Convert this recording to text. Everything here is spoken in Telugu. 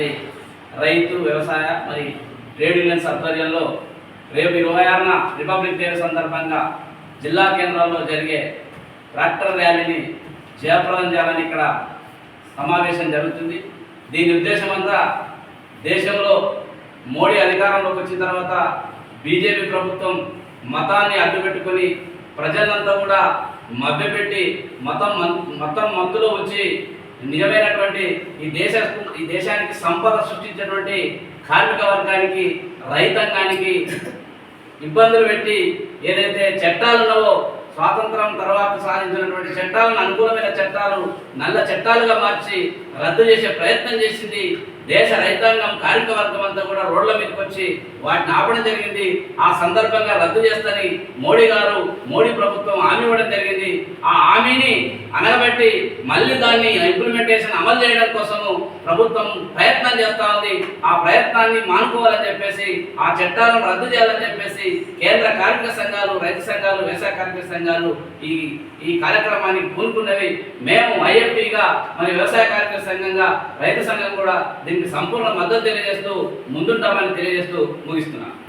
చేస్తున్నటువంటి రైతు వ్యవసాయ మరి ట్రేడ్ యూనియన్స్ ఆధ్వర్యంలో రేపు ఇరవై ఆరున రిపబ్లిక్ డే సందర్భంగా జిల్లా కేంద్రాల్లో జరిగే ట్రాక్టర్ ర్యాలీని జయప్రదం చేయాలని ఇక్కడ సమావేశం జరుగుతుంది. దీని ఉద్దేశం అంతా దేశంలో మోడీ అధికారంలోకి వచ్చిన తర్వాత బీజేపీ ప్రభుత్వం మతాన్ని అడ్డుపెట్టుకొని ప్రజలంతా కూడా మభ్యపెట్టి మతం మన్- మతం మత్తులో ఉంచి నిజమైనటువంటి ఈ దేశ ఈ దేశానికి సంపద సృష్టించినటువంటి కార్మిక వర్గానికి రైతాంగానికి ఇబ్బందులు పెట్టి ఏదైతే చట్టాలు ఉన్నావో స్వాతంత్రం తర్వాత సాధించినటువంటి చట్టాలను అనుకూలమైన చట్టాలు నల్ల చట్టాలుగా మార్చి రద్దు చేసే ప్రయత్నం చేసింది. దేశ రైతాంగం కార్మికవర్గం అంతా కూడా రోడ్ల మీదకి వచ్చి వాటిని ఆపడం జరిగింది. ఆ సందర్భంగా రద్దు చేస్తని మోడీ గారు మోడీ ప్రభుత్వం హామీ ఇవ్వడం జరిగింది. ఆ హామీని అనగబెట్టి మళ్ళీ దాన్ని ఇంప్లిమెంటేషన్ అమలు చేయడం కోసము ప్రభుత్వం ప్రయత్నం చేస్తూ ఉంది. ఆ ప్రయత్నాన్ని మానుకోవాలని చెప్పేసి ఆ చట్టాలను రద్దు చేయాలని చెప్పేసి కేంద్ర కార్మిక సంఘాలు రైతు సంఘాలు వ్యవసాయ కార్మిక సంఘాలు ఈ ఈ కార్యక్రమాన్ని పూనుకున్నవి మేము ఐఎఫ్టీగా మరి వ్యవసాయ కార్మిక సంఘంగా రైతు సంఘం కూడా దీనికి సంపూర్ణ మద్దతు తెలియజేస్తూ ముందుంటామని తెలియజేస్తూ ముగిస్తున్నాను